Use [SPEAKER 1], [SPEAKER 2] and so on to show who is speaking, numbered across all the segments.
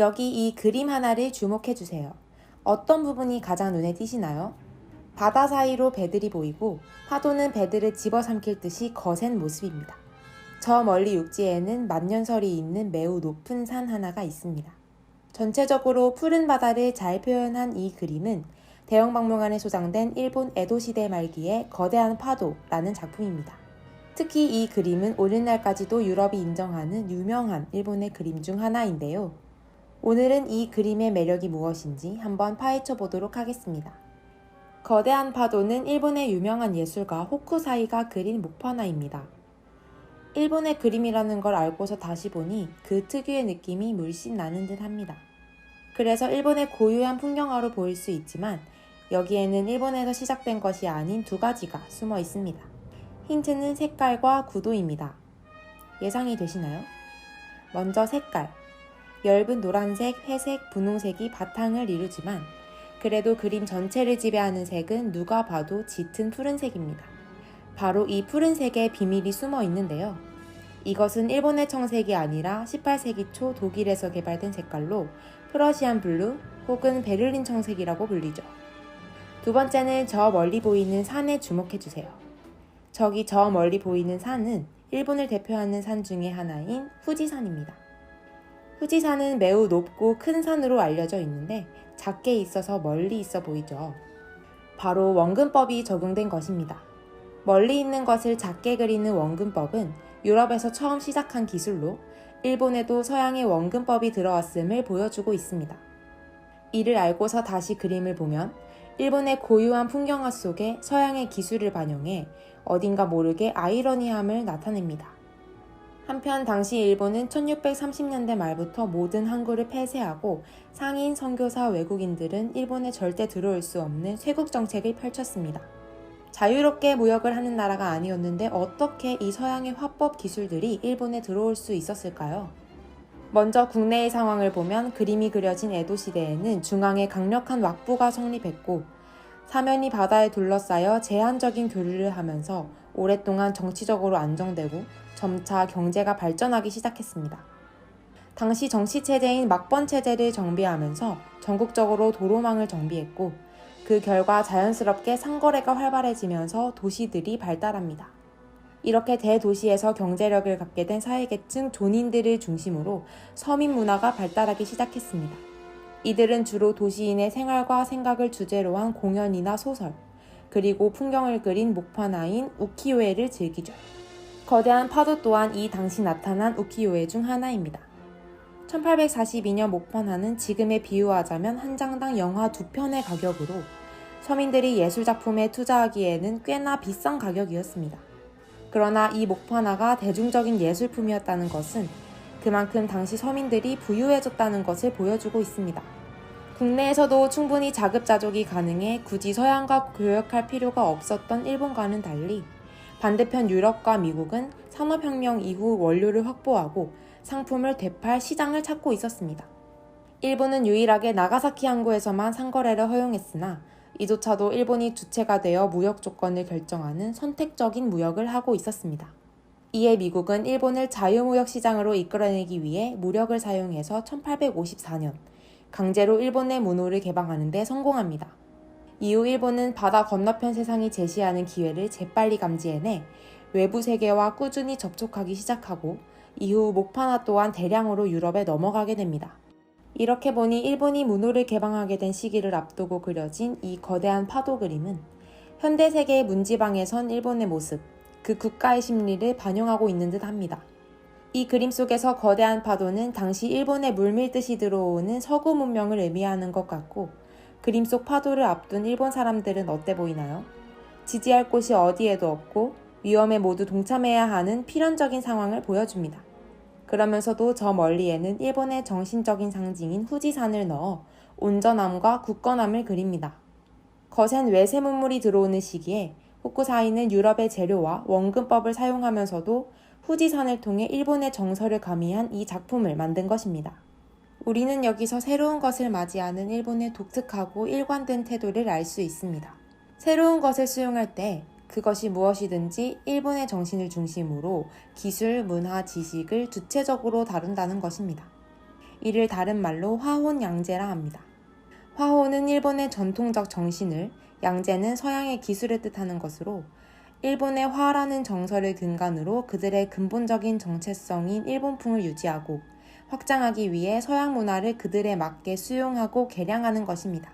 [SPEAKER 1] 여기 이 그림 하나를 주목해 주세요. 어떤 부분이 가장 눈에 띄시나요? 바다 사이로 배들이 보이고 파도는 배들을 집어삼킬 듯이 거센 모습입니다. 저 멀리 육지에는 만년설이 있는 매우 높은 산 하나가 있습니다. 전체적으로 푸른 바다를 잘 표현한 이 그림은 대형박물관에 소장된 일본 에도 시대 말기의 거대한 파도라는 작품입니다. 특히 이 그림은 오늘날까지도 유럽이 인정하는 유명한 일본의 그림 중 하나인데요. 오늘은 이 그림의 매력이 무엇인지 한번 파헤쳐 보도록 하겠습니다. 거대한 파도는 일본의 유명한 예술가 호쿠사이가 그린 목판화입니다. 일본의 그림이라는 걸 알고서 다시 보니 그 특유의 느낌이 물씬 나는 듯 합니다. 그래서 일본의 고유한 풍경화로 보일 수 있지만 여기에는 일본에서 시작된 것이 아닌 두 가지가 숨어 있습니다. 힌트는 색깔과 구도입니다. 예상이 되시나요? 먼저 색깔. 엷은 노란색, 회색, 분홍색이 바탕을 이루지만 그래도 그림 전체를 지배하는 색은 누가 봐도 짙은 푸른색입니다. 바로 이 푸른색에 비밀이 숨어 있는데요. 이것은 일본의 청색이 아니라 18세기 초 독일에서 개발된 색깔로 프러시안 블루 혹은 베를린 청색이라고 불리죠. 두 번째는 저 멀리 보이는 산에 주목해 주세요. 저기 저 멀리 보이는 산은 일본을 대표하는 산 중의 하나인 후지산입니다. 후지산은 매우 높고 큰 산으로 알려져 있는데 작게 있어서 멀리 있어 보이죠. 바로 원근법이 적용된 것입니다. 멀리 있는 것을 작게 그리는 원근법은 유럽에서 처음 시작한 기술로 일본에도 서양의 원근법이 들어왔음을 보여주고 있습니다. 이를 알고서 다시 그림을 보면 일본의 고유한 풍경화 속에 서양의 기술을 반영해 어딘가 모르게 아이러니함을 나타냅니다. 한편 당시 일본은 1630년대 말부터 모든 한국을 폐쇄하고 상인, 선교사, 외국인들은 일본에 절대 들어올 수 없는 쇄국 정책을 펼쳤습니다. 자유롭게 무역을 하는 나라가 아니었는데 어떻게 이 서양의 화법 기술들이 일본에 들어올 수 있었을까요? 먼저 국내의 상황을 보면 그림이 그려진 에도 시대에는 중앙에 강력한 왁부가 성립했고 사면이 바다에 둘러싸여 제한적인 교류를 하면서 오랫동안 정치적으로 안정되고 점차 경제가 발전하기 시작했습니다. 당시 정치 체제인 막번 체제를 정비하면서 전국적으로 도로망을 정비했고 그 결과 자연스럽게 상거래가 활발해지면서 도시들이 발달합니다. 이렇게 대도시에서 경제력을 갖게 된 사회계층 존인들을 중심으로 서민 문화가 발달하기 시작했습니다. 이들은 주로 도시인의 생활과 생각을 주제로 한 공연이나 소설, 그리고 풍경을 그린 목판화인 우키요에를 즐기죠. 거대한 파도 또한 이 당시 나타난 우키요에 중 하나입니다. 1842년 목판화는 지금에 비유하자면 한 장당 영화 두 편의 가격으로 서민들이 예술작품에 투자하기에는 꽤나 비싼 가격이었습니다. 그러나 이 목판화가 대중적인 예술품이었다는 것은 그만큼 당시 서민들이 부유해졌다는 것을 보여주고 있습니다. 국내에서도 충분히 자급자족이 가능해 굳이 서양과 교역할 필요가 없었던 일본과는 달리 반대편 유럽과 미국은 산업혁명 이후 원료를 확보하고 상품을 되팔 시장을 찾고 있었습니다. 일본은 유일하게 나가사키 항구에서만 상거래를 허용했으나 이조차도 일본이 주체가 되어 무역 조건을 결정하는 선택적인 무역을 하고 있었습니다. 이에 미국은 일본을 자유무역 시장으로 이끌어내기 위해 무력을 사용해서 1854년 강제로 일본의 문호를 개방하는 데 성공합니다. 이후 일본은 바다 건너편 세상이 제시하는 기회를 재빨리 감지해내 외부 세계와 꾸준히 접촉하기 시작하고 이후 목판화 또한 대량으로 유럽에 넘어가게 됩니다. 이렇게 보니 일본이 문호를 개방하게 된 시기를 앞두고 그려진 이 거대한 파도 그림은 현대 세계의 문지방에 선 일본의 모습, 그 국가의 심리를 반영하고 있는 듯 합니다. 이 그림 속에서 거대한 파도는 당시 일본에 물밀듯이 들어오는 서구 문명을 의미하는 것 같고 그림 속 파도를 앞둔 일본 사람들은 어때 보이나요? 지지할 곳이 어디에도 없고 위험에 모두 동참해야 하는 필연적인 상황을 보여줍니다. 그러면서도 저 멀리에는 일본의 정신적인 상징인 후지산을 넣어 온전함과 굳건함을 그립니다. 거센 외세 문물이 들어오는 시기에 후쿠사이는 유럽의 재료와 원근법을 사용하면서도 후지산을 통해 일본의 정서를 가미한 이 작품을 만든 것입니다. 우리는 여기서 새로운 것을 맞이하는 일본의 독특하고 일관된 태도를 알 수 있습니다. 새로운 것을 수용할 때 그것이 무엇이든지 일본의 정신을 중심으로 기술, 문화, 지식을 주체적으로 다룬다는 것입니다. 이를 다른 말로 화혼 양제라 합니다. 화혼은 일본의 전통적 정신을, 양제는 서양의 기술을 뜻하는 것으로 일본의 화라는 정서를 근간으로 그들의 근본적인 정체성인 일본풍을 유지하고 확장하기 위해 서양 문화를 그들에 맞게 수용하고 개량하는 것입니다.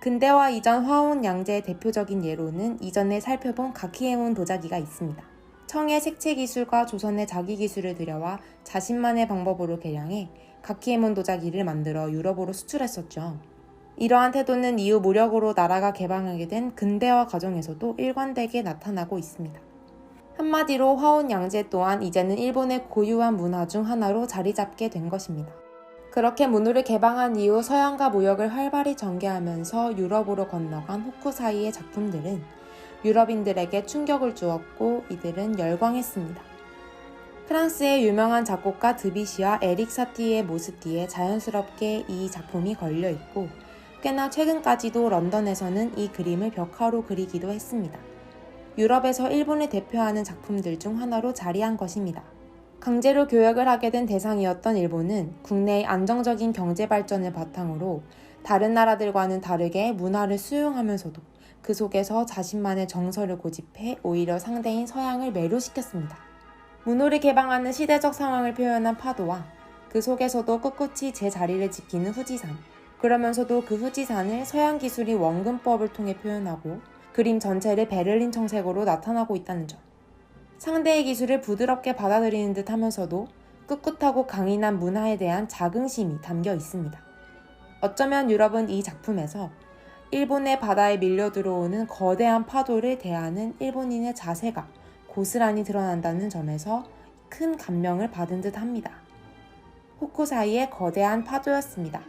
[SPEAKER 1] 근대화 이전 화혼 양제의 대표적인 예로는 이전에 살펴본 가키에몬 도자기가 있습니다. 청의 색채 기술과 조선의 자기 기술을 들여와 자신만의 방법으로 개량해 가키에몬 도자기를 만들어 유럽으로 수출했었죠. 이러한 태도는 이후 무력으로 나라가 개방하게 된 근대화 과정에서도 일관되게 나타나고 있습니다. 한마디로 화온 양제 또한 이제는 일본의 고유한 문화 중 하나로 자리 잡게 된 것입니다. 그렇게 문호를 개방한 이후 서양과 무역을 활발히 전개하면서 유럽으로 건너간 호쿠사이의 작품들은 유럽인들에게 충격을 주었고 이들은 열광했습니다. 프랑스의 유명한 작곡가 드비시와 에릭 사티의 모습 뒤에 자연스럽게 이 작품이 걸려 있고 꽤나 최근까지도 런던에서는 이 그림을 벽화로 그리기도 했습니다. 유럽에서 일본을 대표하는 작품들 중 하나로 자리한 것입니다. 강제로 교역을 하게 된 대상이었던 일본은 국내의 안정적인 경제 발전을 바탕으로 다른 나라들과는 다르게 문화를 수용하면서도 그 속에서 자신만의 정서를 고집해 오히려 상대인 서양을 매료시켰습니다. 문호를 개방하는 시대적 상황을 표현한 파도와 그 속에서도 꿋꿋이 제 자리를 지키는 후지산. 그러면서도 그 후지산을 서양 기술이 원근법을 통해 표현하고 그림 전체를 베를린 청색으로 나타나고 있다는 점. 상대의 기술을 부드럽게 받아들이는 듯 하면서도 꿋꿋하고 강인한 문화에 대한 자긍심이 담겨 있습니다. 어쩌면 유럽은 이 작품에서 일본의 바다에 밀려 들어오는 거대한 파도를 대하는 일본인의 자세가 고스란히 드러난다는 점에서 큰 감명을 받은 듯 합니다. 호쿠사이의 거대한 파도였습니다.